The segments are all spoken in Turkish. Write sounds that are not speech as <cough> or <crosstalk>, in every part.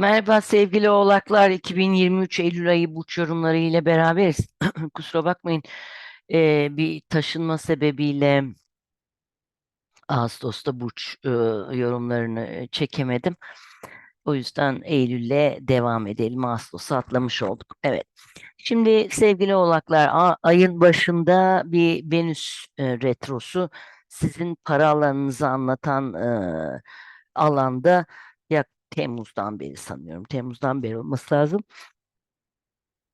Merhaba sevgili oğlaklar. 2023 Eylül ayı burç yorumları ile beraberiz. <clears throat> Kusura bakmayın. Ee, bir taşınma sebebiyle Ağustos'ta burç e, yorumlarını e, çekemedim. O yüzden Eylül'le devam edelim. Ağustos'u atlamış olduk. Evet. Şimdi sevgili oğlaklar, ayın başında bir Venüs e, retrosu sizin para alanınızı anlatan e, alanda ya Temmuz'dan beri sanıyorum. Temmuz'dan beri olması lazım.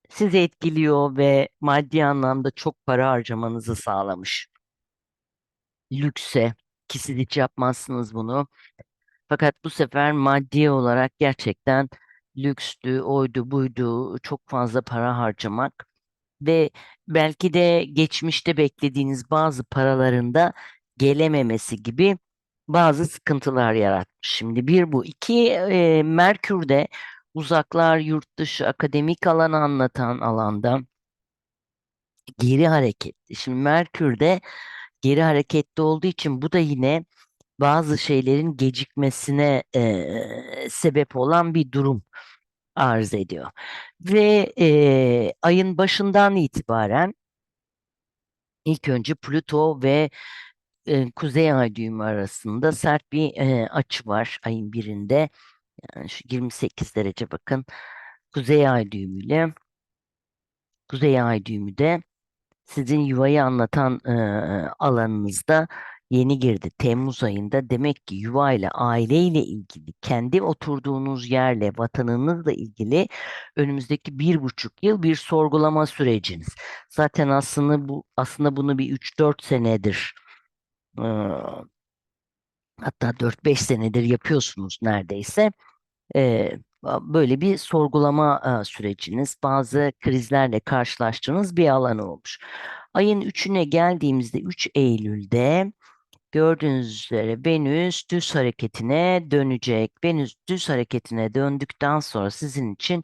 Sizi etkiliyor ve maddi anlamda çok para harcamanızı sağlamış. Lükse, ki siz hiç yapmazsınız bunu. Fakat bu sefer maddi olarak gerçekten lükstü, oydu, buydu, çok fazla para harcamak ve belki de geçmişte beklediğiniz bazı paralarında gelememesi gibi bazı sıkıntılar yaratmış. Şimdi bir bu. iki e, Merkür'de uzaklar, yurt dışı, akademik alanı anlatan alanda geri hareketli. Şimdi Merkür'de geri hareketli olduğu için bu da yine bazı şeylerin gecikmesine e, sebep olan bir durum arz ediyor. Ve e, ayın başından itibaren ilk önce Plüto ve e, Kuzey Ay düğümü arasında sert bir e, açı var ayın birinde. Yani şu 28 derece bakın. Kuzey Ay düğümüyle Kuzey Ay düğümü de sizin yuvayı anlatan e, alanınızda yeni girdi. Temmuz ayında demek ki yuva ile aile ile ilgili, kendi oturduğunuz yerle, vatanınızla ilgili önümüzdeki bir buçuk yıl bir sorgulama süreciniz. Zaten aslında bu aslında bunu bir 3-4 senedir e, hatta 4-5 senedir yapıyorsunuz neredeyse. E, böyle bir sorgulama e, süreciniz, bazı krizlerle karşılaştığınız bir alan olmuş. Ayın 3'üne geldiğimizde 3 Eylül'de gördüğünüz üzere Venüs düz hareketine dönecek. Venüs düz hareketine döndükten sonra sizin için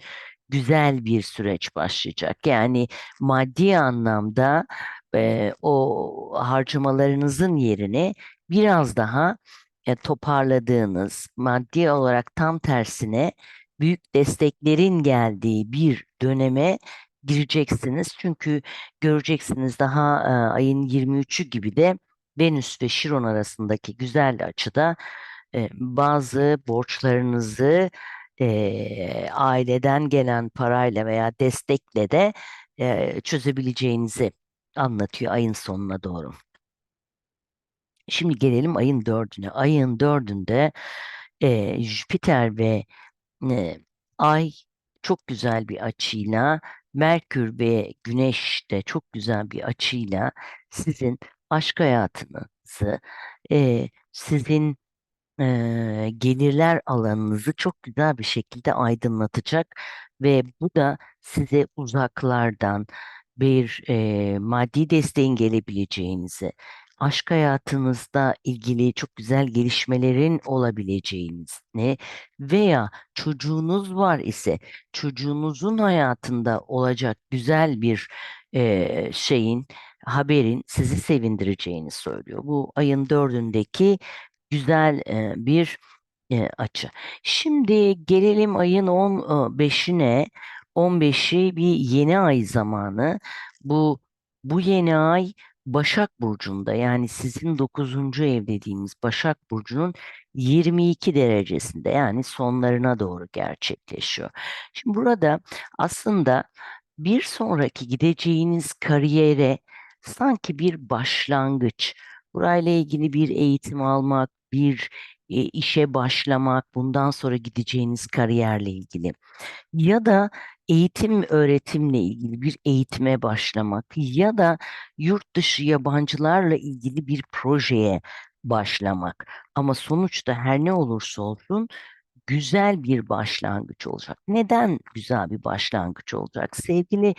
güzel bir süreç başlayacak. Yani maddi anlamda e, o harcamalarınızın yerini biraz daha e, toparladığınız, maddi olarak tam tersine büyük desteklerin geldiği bir döneme gireceksiniz. Çünkü göreceksiniz daha e, ayın 23'ü gibi de Venüs ve Şiron arasındaki güzel açıda e, bazı borçlarınızı e, aileden gelen parayla veya destekle de e, çözebileceğinizi anlatıyor ayın sonuna doğru. Şimdi gelelim ayın dördüne. Ayın dördünde e, Jüpiter ve e, Ay çok güzel bir açıyla, Merkür ve Güneş de çok güzel bir açıyla sizin aşk hayatınızı, e, sizin e, gelirler alanınızı çok güzel bir şekilde aydınlatacak ve bu da size uzaklardan bir e, maddi desteğin gelebileceğinizi, aşk hayatınızda ilgili çok güzel gelişmelerin olabileceğinizi veya çocuğunuz var ise çocuğunuzun hayatında olacak güzel bir e, şeyin, haberin sizi sevindireceğini söylüyor. Bu ayın dördündeki güzel e, bir e, açı. Şimdi gelelim ayın 15'ine. 15'i bir yeni ay zamanı. Bu bu yeni ay Başak Burcu'nda yani sizin 9. ev dediğimiz Başak Burcu'nun 22 derecesinde yani sonlarına doğru gerçekleşiyor. Şimdi burada aslında bir sonraki gideceğiniz kariyere sanki bir başlangıç, burayla ilgili bir eğitim almak, bir e, işe başlamak, bundan sonra gideceğiniz kariyerle ilgili ya da eğitim öğretimle ilgili bir eğitime başlamak ya da yurt dışı yabancılarla ilgili bir projeye başlamak. Ama sonuçta her ne olursa olsun güzel bir başlangıç olacak. Neden güzel bir başlangıç olacak? Sevgili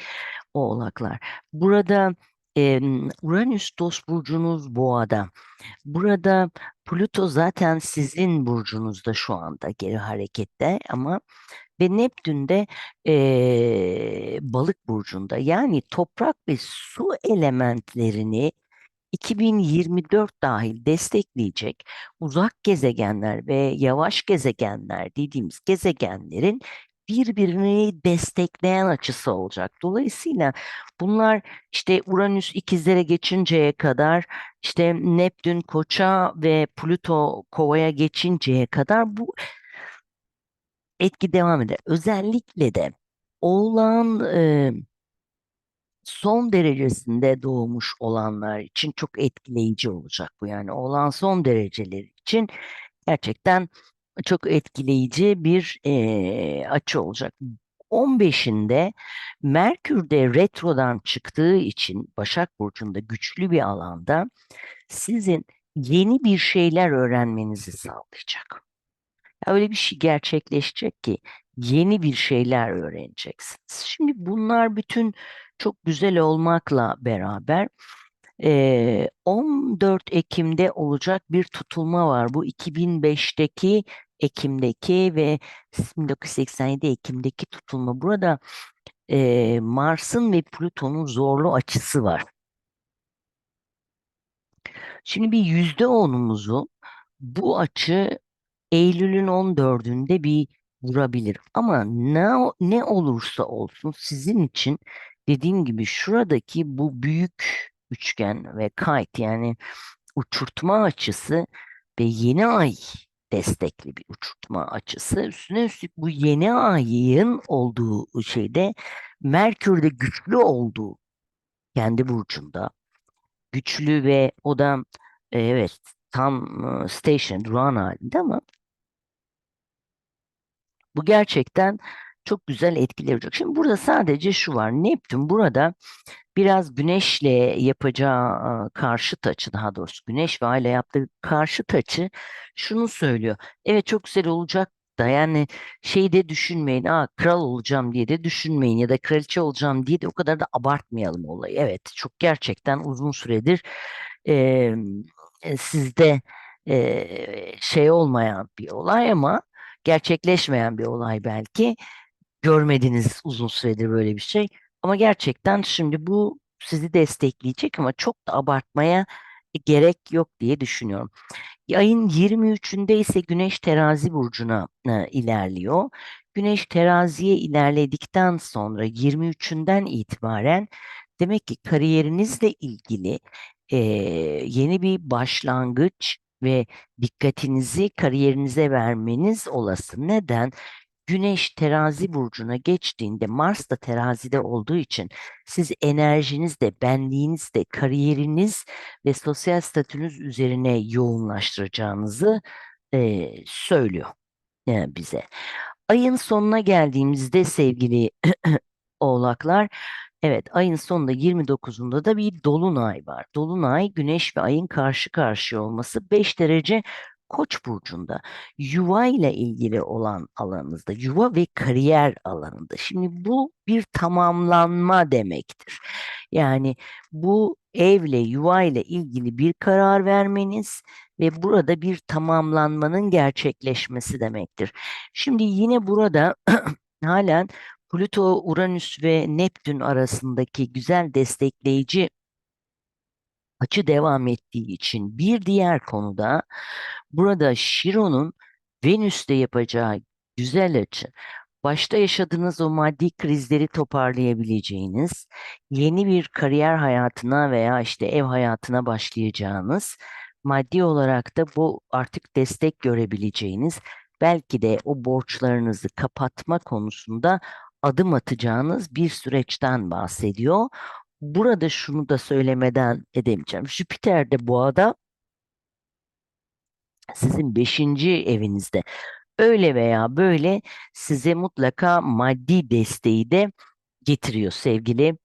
oğlaklar, burada e, Uranüs dost burcunuz boğada. Burada Plüto zaten sizin burcunuzda şu anda geri harekette ama ve Neptün de e, balık burcunda. Yani toprak ve su elementlerini 2024 dahil destekleyecek uzak gezegenler ve yavaş gezegenler dediğimiz gezegenlerin birbirini destekleyen açısı olacak. Dolayısıyla bunlar işte Uranüs ikizlere geçinceye kadar işte Neptün Koça ve Plüto Kova'ya geçinceye kadar bu etki devam eder. Özellikle de Oğlağın e, son derecesinde doğmuş olanlar için çok etkileyici olacak bu. Yani Oğlağın son dereceleri için gerçekten çok etkileyici bir e, açı olacak. 15'inde Merkür de retrodan çıktığı için Başak Burcu'nda güçlü bir alanda sizin yeni bir şeyler öğrenmenizi sağlayacak. Öyle bir şey gerçekleşecek ki yeni bir şeyler öğreneceksiniz. Şimdi bunlar bütün çok güzel olmakla beraber eee, 14 Ekim'de olacak bir tutulma var. Bu 2005'teki Ekim'deki ve 1987 Ekim'deki tutulma. Burada Mars'ın ve Plüton'un zorlu açısı var. Şimdi bir yüzde onumuzu bu açı Eylül'ün 14'ünde bir vurabilir. Ama ne ne olursa olsun sizin için dediğim gibi şuradaki bu büyük üçgen ve kite yani uçurtma açısı ve yeni ay destekli bir uçurtma açısı. Üstüne üstlük bu yeni ayın olduğu şeyde Merkür'de güçlü olduğu kendi burcunda güçlü ve o da e, evet tam e, station durağan halinde ama bu gerçekten çok güzel etkiler olacak. Şimdi burada sadece şu var. Neptün burada biraz Güneş'le yapacağı karşıt açı daha doğrusu Güneş ve Ay'la yaptığı karşıt açı şunu söylüyor. Evet çok güzel olacak da yani şey de düşünmeyin. Aa, kral olacağım diye de düşünmeyin ya da kraliçe olacağım diye de o kadar da abartmayalım olayı. Evet çok gerçekten uzun süredir e, sizde e, şey olmayan bir olay ama gerçekleşmeyen bir olay belki. Görmediniz uzun süredir böyle bir şey. Ama gerçekten şimdi bu sizi destekleyecek ama çok da abartmaya gerek yok diye düşünüyorum. Ayın 23'ünde ise Güneş Terazi burcuna e, ilerliyor. Güneş Teraziye ilerledikten sonra 23'ünden itibaren demek ki kariyerinizle ilgili e, yeni bir başlangıç ve dikkatinizi kariyerinize vermeniz olası. Neden? Güneş terazi burcuna geçtiğinde Mars da terazide olduğu için siz enerjinizde, benliğinizde, kariyeriniz ve sosyal statünüz üzerine yoğunlaştıracağınızı e, söylüyor e, bize. Ayın sonuna geldiğimizde sevgili <clears throat> oğlaklar Evet, ayın sonunda 29'unda da bir dolunay var. Dolunay güneş ve ayın karşı karşıya olması 5 derece Koç burcunda. Yuva ile ilgili olan alanınızda, yuva ve kariyer alanında. Şimdi bu bir tamamlanma demektir. Yani bu evle, yuva ile ilgili bir karar vermeniz ve burada bir tamamlanmanın gerçekleşmesi demektir. Şimdi yine burada <clears throat> halen Plüto, Uranüs ve Neptün arasındaki güzel destekleyici açı devam ettiği için bir diğer konuda burada Şiron'un Venüs'te yapacağı güzel açı başta yaşadığınız o maddi krizleri toparlayabileceğiniz, yeni bir kariyer hayatına veya işte ev hayatına başlayacağınız, maddi olarak da bu artık destek görebileceğiniz, belki de o borçlarınızı kapatma konusunda adım atacağınız bir süreçten bahsediyor. Burada şunu da söylemeden edemeyeceğim. Jüpiter de boğada sizin beşinci evinizde. Öyle veya böyle size mutlaka maddi desteği de getiriyor sevgili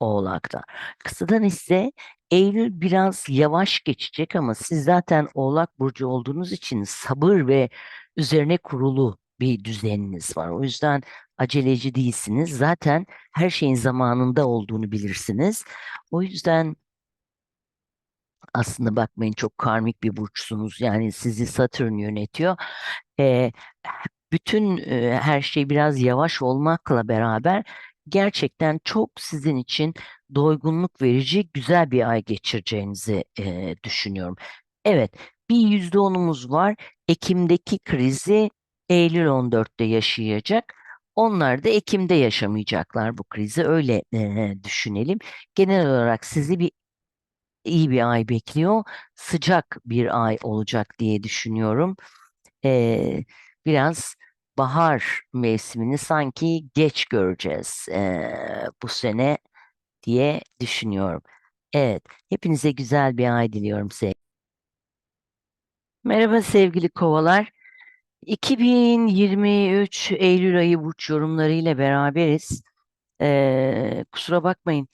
Oğlak'ta. Kısadan ise Eylül biraz yavaş geçecek ama siz zaten Oğlak Burcu olduğunuz için sabır ve üzerine kurulu bir düzeniniz var. O yüzden aceleci değilsiniz. Zaten her şeyin zamanında olduğunu bilirsiniz. O yüzden aslında bakmayın çok karmik bir burçsunuz. Yani sizi Satürn yönetiyor. Ee, bütün e, her şey biraz yavaş olmakla beraber gerçekten çok sizin için doygunluk verici güzel bir ay geçireceğinizi e, düşünüyorum. Evet, bir yüzde onumuz var. Ekim'deki krizi Eylül 14'te yaşayacak. Onlar da Ekim'de yaşamayacaklar bu krizi. Öyle e, düşünelim. Genel olarak sizi bir iyi bir ay bekliyor. Sıcak bir ay olacak diye düşünüyorum. E, biraz bahar mevsimini sanki geç göreceğiz e, bu sene diye düşünüyorum. Evet, hepinize güzel bir ay diliyorum sevgili. Merhaba sevgili kovalar. 2023 Eylül ayı burç yorumlarıyla beraberiz. Ee, kusura bakmayın.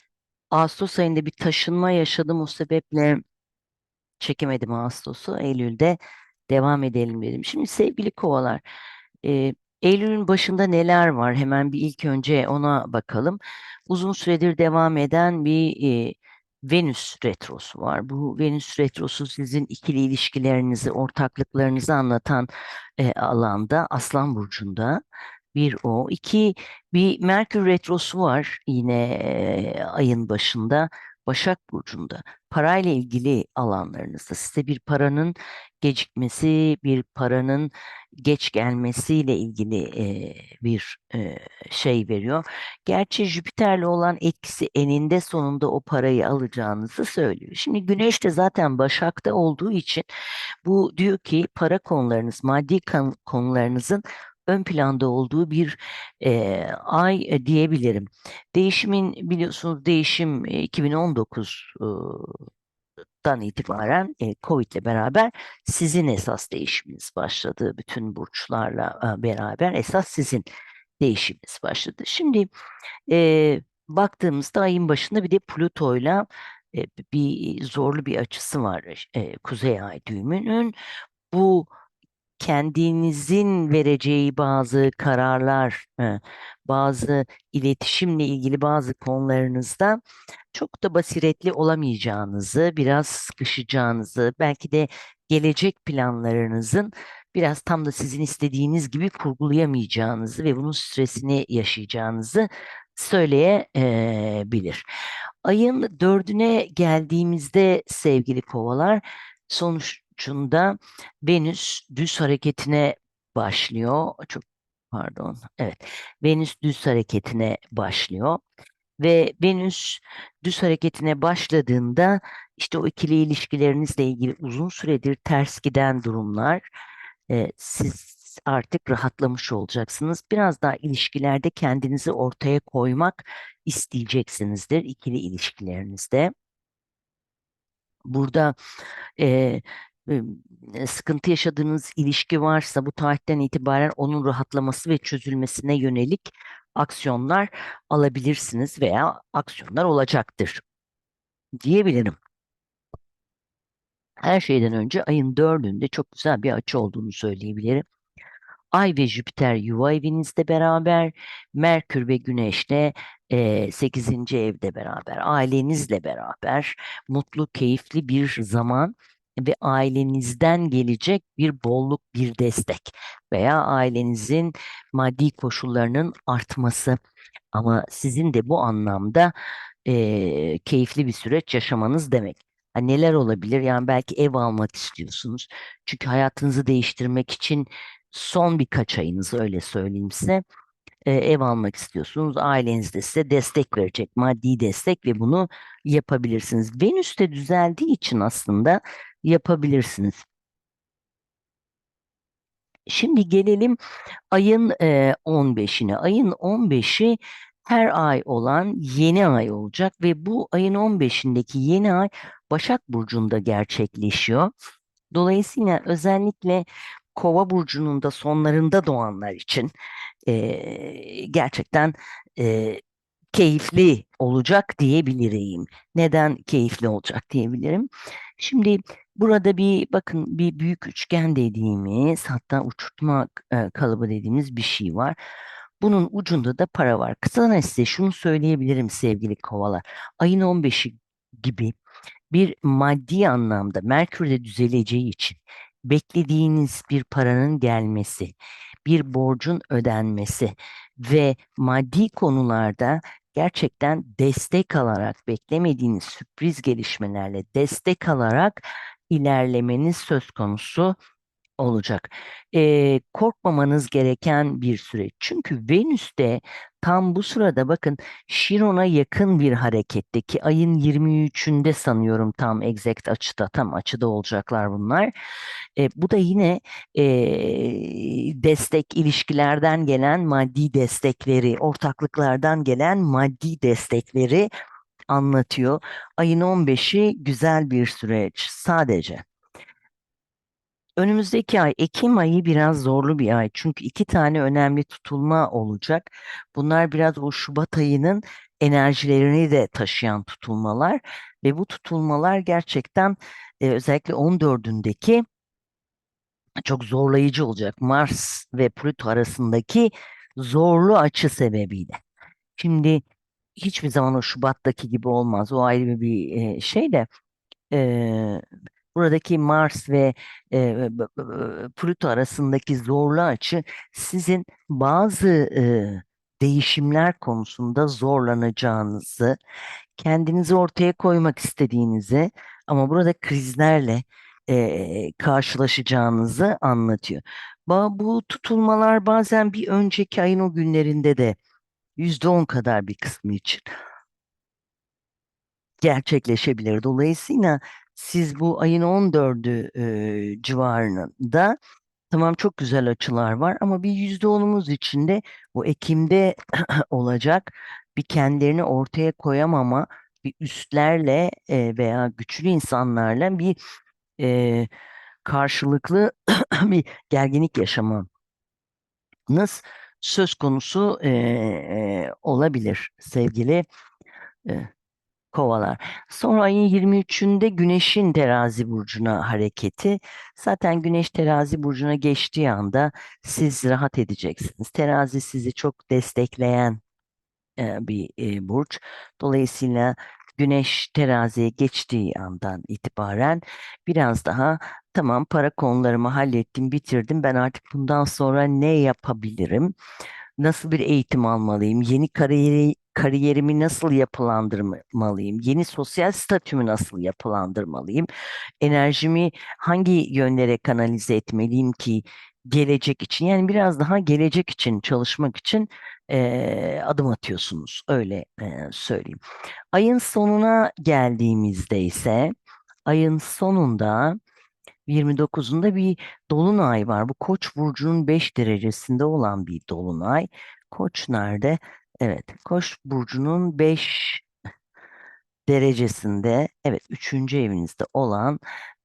Ağustos ayında bir taşınma yaşadım. O sebeple çekemedim Ağustos'u. Eylül'de devam edelim dedim. Şimdi sevgili kovalar, e, Eylül'ün başında neler var? Hemen bir ilk önce ona bakalım. Uzun süredir devam eden bir e, Venüs retrosu var. Bu Venüs retrosu sizin ikili ilişkilerinizi, ortaklıklarınızı anlatan e, alanda Aslan Burcu'nda. Bir o. iki bir Merkür retrosu var yine e, ayın başında Başak Burcu'nda. Parayla ilgili alanlarınızda size bir paranın gecikmesi, bir paranın geç gelmesiyle ilgili e, bir e, şey veriyor. Gerçi Jüpiter'le olan etkisi eninde sonunda o parayı alacağınızı söylüyor. Şimdi Güneş de zaten Başak'ta olduğu için bu diyor ki para konularınız, maddi konularınızın ön planda olduğu bir e, ay diyebilirim. Değişimin biliyorsunuz değişim e, 2019 e, dan itibaren e, Covid ile beraber sizin esas değişiminiz başladı. Bütün burçlarla e, beraber esas sizin değişiminiz başladı. Şimdi e, baktığımızda ayın başında bir de Plüto'yla e, bir zorlu bir açısı var e, Kuzey Ay düğümünün. Bu kendinizin vereceği bazı kararlar, e, bazı iletişimle ilgili bazı konularınızda çok da basiretli olamayacağınızı, biraz sıkışacağınızı, belki de gelecek planlarınızın biraz tam da sizin istediğiniz gibi kurgulayamayacağınızı ve bunun stresini yaşayacağınızı söyleyebilir. Ayın dördüne geldiğimizde sevgili kovalar sonucunda Venüs düz hareketine başlıyor. Çok pardon. Evet. Venüs düz hareketine başlıyor ve Venüs düz hareketine başladığında işte o ikili ilişkilerinizle ilgili uzun süredir ters giden durumlar e, siz artık rahatlamış olacaksınız. Biraz daha ilişkilerde kendinizi ortaya koymak isteyeceksinizdir ikili ilişkilerinizde. Burada e, sıkıntı yaşadığınız ilişki varsa bu tarihten itibaren onun rahatlaması ve çözülmesine yönelik aksiyonlar alabilirsiniz veya aksiyonlar olacaktır diyebilirim. Her şeyden önce ayın dördünde çok güzel bir açı olduğunu söyleyebilirim. Ay ve Jüpiter yuva evinizde beraber, Merkür ve Güneş'le e, 8. evde beraber, ailenizle beraber mutlu, keyifli bir zaman ve ailenizden gelecek bir bolluk, bir destek veya ailenizin maddi koşullarının artması. Ama sizin de bu anlamda e, keyifli bir süreç yaşamanız demek. Ha, neler olabilir? Yani belki ev almak istiyorsunuz. Çünkü hayatınızı değiştirmek için son birkaç ayınız öyle söyleyeyim size ev almak istiyorsunuz. Aileniz de size destek verecek, maddi destek ve bunu yapabilirsiniz. Venüs de düzeldiği için aslında yapabilirsiniz. Şimdi gelelim ayın e, 15'ine. Ayın 15'i her ay olan yeni ay olacak ve bu ayın 15'indeki yeni ay Başak Burcu'nda gerçekleşiyor. Dolayısıyla özellikle Kova burcunun da sonlarında doğanlar için e, gerçekten e, keyifli olacak diyebilirim. Neden keyifli olacak diyebilirim? Şimdi burada bir bakın bir büyük üçgen dediğimiz hatta uçurtma e, kalıbı dediğimiz bir şey var. Bunun ucunda da para var. Kısa size şunu söyleyebilirim sevgili kovalar. Ayın 15'i gibi bir maddi anlamda Merkür'de düzeleceği için beklediğiniz bir paranın gelmesi, bir borcun ödenmesi ve maddi konularda gerçekten destek alarak, beklemediğiniz sürpriz gelişmelerle destek alarak ilerlemeniz söz konusu olacak. Eee, korkmamanız gereken bir süreç. Çünkü Venüs'te tam bu sırada bakın Şiron'a yakın bir hareketteki ayın 23'ünde sanıyorum tam exact açıda tam açıda olacaklar bunlar. E, bu da yine eee, destek ilişkilerden gelen maddi destekleri, ortaklıklardan gelen maddi destekleri anlatıyor. Ayın 15'i güzel bir süreç sadece. Önümüzdeki ay Ekim ayı biraz zorlu bir ay. Çünkü iki tane önemli tutulma olacak. Bunlar biraz o Şubat ayının enerjilerini de taşıyan tutulmalar ve bu tutulmalar gerçekten e, özellikle 14'ündeki çok zorlayıcı olacak. Mars ve Plüto arasındaki zorlu açı sebebiyle. Şimdi hiçbir zaman o Şubat'taki gibi olmaz. O ayrı bir e, şey de e, buradaki Mars ve e, b- Plüto arasındaki zorlu açı sizin bazı e, değişimler konusunda zorlanacağınızı, kendinizi ortaya koymak istediğinizi ama burada krizlerle e, karşılaşacağınızı anlatıyor. Bu tutulmalar bazen bir önceki ayın o günlerinde de %10 kadar bir kısmı için gerçekleşebilir. Dolayısıyla siz bu ayın 14'ü e, civarında tamam çok güzel açılar var ama bir %10'umuz içinde bu Ekim'de <clears throat> olacak bir kendilerini ortaya koyamama, bir üstlerle e, veya güçlü insanlarla bir e, karşılıklı <clears throat> bir gerginlik yaşamanız söz konusu e, e, olabilir sevgili e, Kovalar. Sonra ayın 23'ünde Güneş'in Terazi burcuna hareketi. Zaten Güneş Terazi burcuna geçtiği anda siz rahat edeceksiniz. Terazi sizi çok destekleyen e, bir e, burç. Dolayısıyla Güneş teraziye geçtiği andan itibaren biraz daha tamam para konularımı hallettim, bitirdim. Ben artık bundan sonra ne yapabilirim? Nasıl bir eğitim almalıyım? Yeni kariyeri, kariyerimi nasıl yapılandırmalıyım? Yeni sosyal statümü nasıl yapılandırmalıyım? Enerjimi hangi yönlere kanalize etmeliyim ki gelecek için? Yani biraz daha gelecek için çalışmak için e, adım atıyorsunuz. Öyle e, söyleyeyim. Ayın sonuna geldiğimizde ise ayın sonunda 29'unda bir dolunay var. Bu Koç burcunun 5 derecesinde olan bir dolunay. Koç nerede? Evet, Koç burcunun 5 derecesinde, evet üçüncü evinizde olan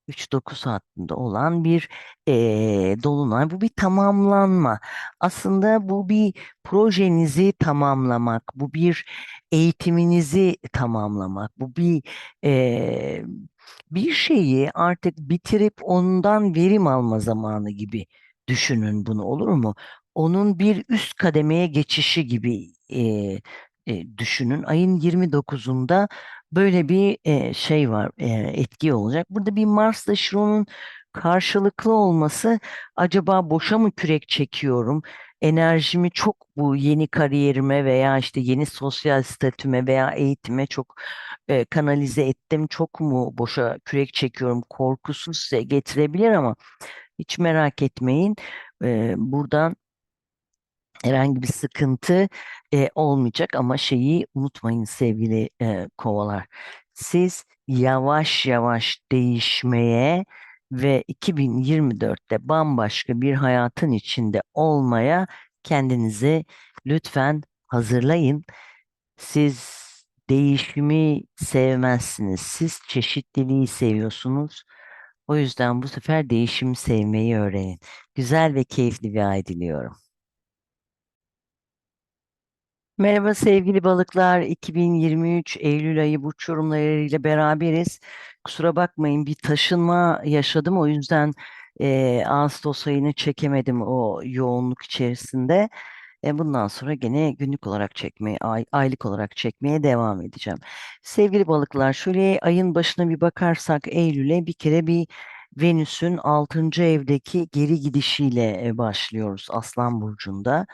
3-9 hattında olan bir eee, dolunay. Bu bir tamamlanma. Aslında bu bir projenizi tamamlamak, bu bir eğitiminizi tamamlamak, bu bir eee, bir şeyi artık bitirip ondan verim alma zamanı gibi düşünün bunu olur mu? Onun bir üst kademeye geçişi gibi eee, e, düşünün. Ayın 29'unda böyle bir e, şey var, e, etki olacak. Burada bir Mars'la Şiron'un karşılıklı olması acaba boşa mı kürek çekiyorum? Enerjimi çok bu yeni kariyerime veya işte yeni sosyal statüme veya eğitime çok e, kanalize ettim. Çok mu boşa kürek çekiyorum? Korkusu size getirebilir ama hiç merak etmeyin. E, buradan herhangi bir sıkıntı e, olmayacak ama şeyi unutmayın sevgili e, kovalar. Siz yavaş yavaş değişmeye ve 2024'te bambaşka bir hayatın içinde olmaya kendinizi lütfen hazırlayın. Siz değişimi sevmezsiniz. Siz çeşitliliği seviyorsunuz. O yüzden bu sefer değişimi sevmeyi öğrenin. Güzel ve keyifli bir ay diliyorum. Merhaba sevgili balıklar. 2023 Eylül ayı burç yorumlarıyla beraberiz. Kusura bakmayın bir taşınma yaşadım. O yüzden e, Ağustos ayını çekemedim o yoğunluk içerisinde. E, bundan sonra gene günlük olarak çekmeye, ay- aylık olarak çekmeye devam edeceğim. Sevgili balıklar, şöyle ayın başına bir bakarsak Eylül'e bir kere bir Venüs'ün altıncı evdeki geri gidişiyle e, başlıyoruz Aslan Burcu'nda.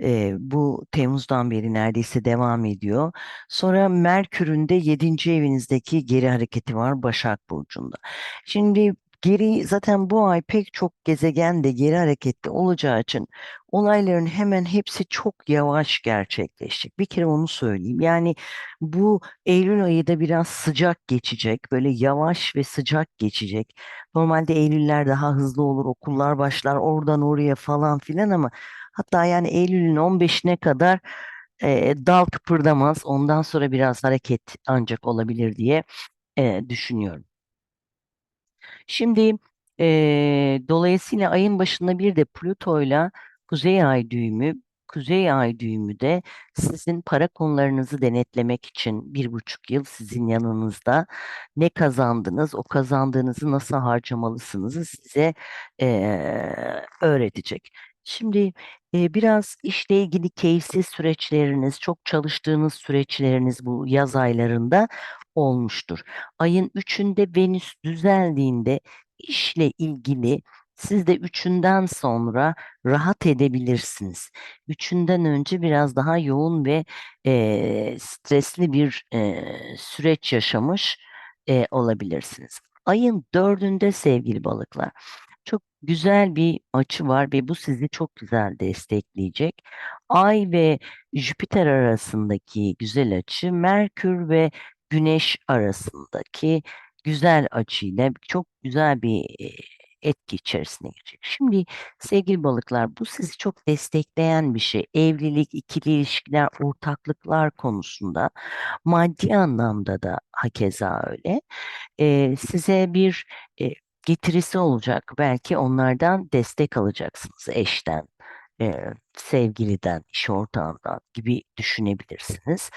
E, bu Temmuz'dan beri neredeyse devam ediyor. Sonra Merkür'ün de yedinci evinizdeki geri hareketi var Başak Burcu'nda. Şimdi geri zaten bu ay pek çok gezegen de geri hareketli olacağı için olayların hemen hepsi çok yavaş gerçekleşecek. Bir kere onu söyleyeyim. Yani bu Eylül ayı da biraz sıcak geçecek. Böyle yavaş ve sıcak geçecek. Normalde Eylüller daha hızlı olur, okullar başlar oradan oraya falan filan ama hatta yani Eylül'ün 15'ine kadar e, dal kıpırdamaz. Ondan sonra biraz hareket ancak olabilir diye e, düşünüyorum. Şimdi eee, dolayısıyla ayın başında bir de Plüto'yla Kuzey Ay düğümü, Kuzey Ay düğümü de sizin para konularınızı denetlemek için bir buçuk yıl sizin yanınızda ne kazandınız, o kazandığınızı nasıl harcamalısınızı size eee, öğretecek. Şimdi eee, biraz işle ilgili keyifsiz süreçleriniz, çok çalıştığınız süreçleriniz bu yaz aylarında olmuştur. Ayın üçünde Venüs düzeldiğinde işle ilgili siz de üçünden sonra rahat edebilirsiniz. Üçünden önce biraz daha yoğun ve eee, stresli bir eee, süreç yaşamış eee, olabilirsiniz. Ayın dördünde sevgili balıklar. Çok güzel bir açı var ve bu sizi çok güzel destekleyecek. Ay ve Jüpiter arasındaki güzel açı, Merkür ve Güneş arasındaki güzel açıyla çok güzel bir e, etki içerisine girecek. Şimdi sevgili balıklar bu sizi çok destekleyen bir şey. Evlilik, ikili ilişkiler, ortaklıklar konusunda maddi anlamda da hakeza öyle. E, size bir e, getirisi olacak. Belki onlardan destek alacaksınız eşten, e, sevgiliden, iş ortağından gibi düşünebilirsiniz.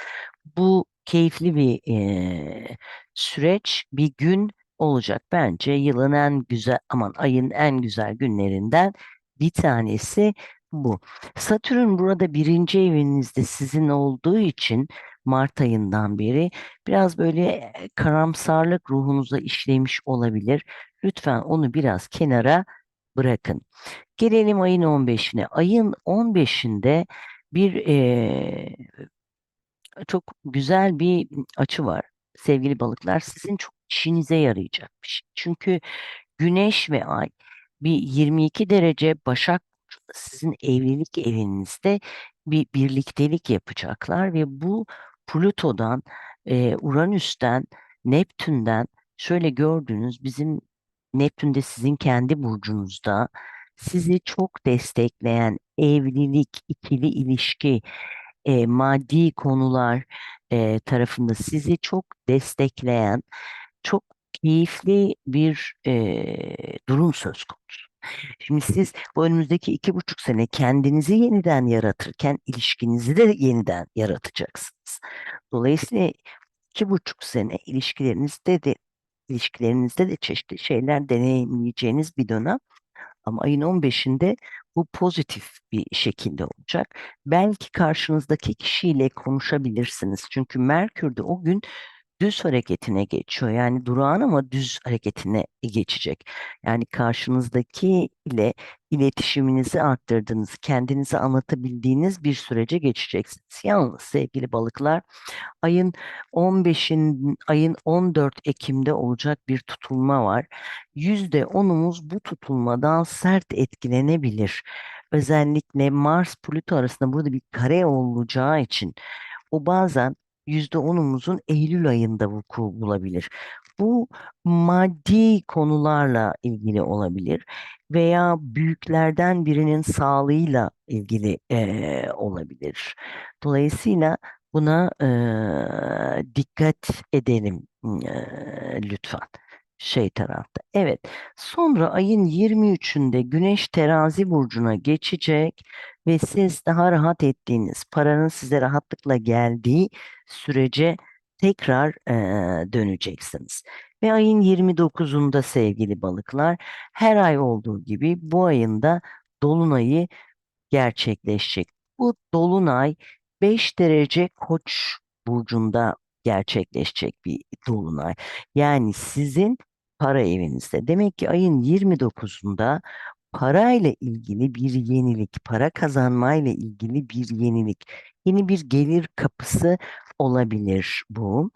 Bu keyifli bir e, süreç, bir gün olacak. Bence yılın en güzel, aman ayın en güzel günlerinden bir tanesi bu. Satürn burada birinci evinizde sizin olduğu için Mart ayından beri biraz böyle e, karamsarlık ruhunuza işlemiş olabilir. Lütfen onu biraz kenara bırakın. Gelelim ayın 15'ine. Ayın 15'inde bir eee, çok güzel bir açı var. Sevgili balıklar, sizin çok işinize yarayacak bir şey. Çünkü Güneş ve Ay bir 22 derece Başak sizin evlilik evinizde bir birliktelik yapacaklar ve bu Plüto'dan, e, Uranüs'ten, Neptün'den şöyle gördüğünüz bizim Neptün de sizin kendi burcunuzda sizi çok destekleyen evlilik, ikili ilişki, e, maddi konular e, tarafında sizi çok destekleyen, çok keyifli bir e, durum söz konusu. Şimdi siz bu önümüzdeki iki buçuk sene kendinizi yeniden yaratırken ilişkinizi de yeniden yaratacaksınız. Dolayısıyla iki buçuk sene ilişkilerinizde de ilişkilerinizde de çeşitli şeyler deneyimleyeceğiniz bir dönem. Ama ayın 15'inde bu pozitif bir şekilde olacak. Belki karşınızdaki kişiyle konuşabilirsiniz. Çünkü Merkür de o gün düz hareketine geçiyor. Yani durağan ama düz hareketine geçecek. Yani karşınızdaki ile iletişiminizi arttırdığınız, kendinizi anlatabildiğiniz bir sürece geçeceksiniz. Yalnız sevgili balıklar ayın 15'in ayın 14 Ekim'de olacak bir tutulma var. %10'umuz bu tutulmadan sert etkilenebilir. Özellikle Mars Plüto arasında burada bir kare olacağı için o bazen %10'umuzun Eylül ayında vuku bulabilir. Bu maddi konularla ilgili olabilir veya büyüklerden birinin sağlığıyla ilgili eee, olabilir. Dolayısıyla buna eee, dikkat edelim eee, lütfen şey tarafta. Evet. Sonra ayın 23'ünde Güneş Terazi burcuna geçecek ve siz daha rahat ettiğiniz, paranın size rahatlıkla geldiği sürece tekrar eee, döneceksiniz. Ve ayın 29'unda sevgili balıklar, her ay olduğu gibi bu ayında dolunayı gerçekleşecek. Bu dolunay 5 derece Koç burcunda gerçekleşecek bir dolunay. Yani sizin para evinizde. Demek ki ayın 29'unda parayla ilgili bir yenilik, para kazanmayla ilgili bir yenilik, yeni bir gelir kapısı olabilir bu.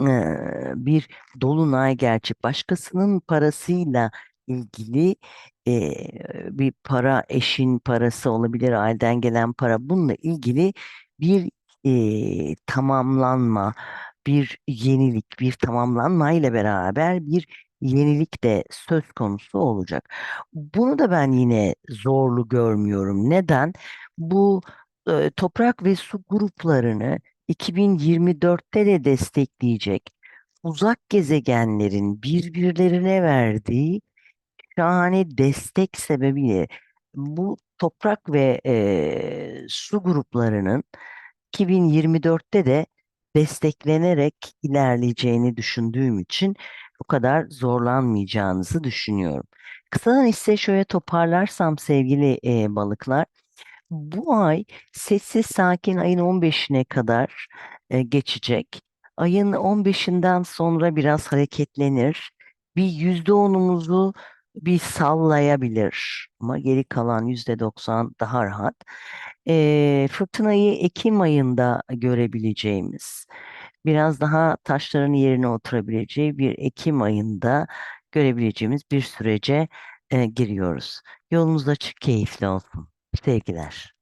Eee, bir dolunay gerçek, başkasının parasıyla ilgili eee, bir para, eşin parası olabilir, aileden gelen para, bununla ilgili bir eee, tamamlanma, bir yenilik, bir tamamlanma ile beraber bir yenilik de söz konusu olacak. Bunu da ben yine zorlu görmüyorum. Neden? Bu e, toprak ve su gruplarını 2024'te de destekleyecek uzak gezegenlerin birbirlerine verdiği şahane destek sebebiyle bu toprak ve e, su gruplarının 2024'te de desteklenerek ilerleyeceğini düşündüğüm için bu kadar zorlanmayacağınızı düşünüyorum. Kısadan ise şöyle toparlarsam sevgili e, balıklar, bu ay sessiz sakin ayın 15'ine kadar e, geçecek. Ayın 15'inden sonra biraz hareketlenir. Bir yüzde onumuzu bir sallayabilir. Ama geri kalan yüzde 90 daha rahat. E, fırtınayı Ekim ayında görebileceğimiz, biraz daha taşların yerine oturabileceği bir Ekim ayında görebileceğimiz bir sürece e, giriyoruz. Yolunuz açık, keyifli olsun. Sevgiler.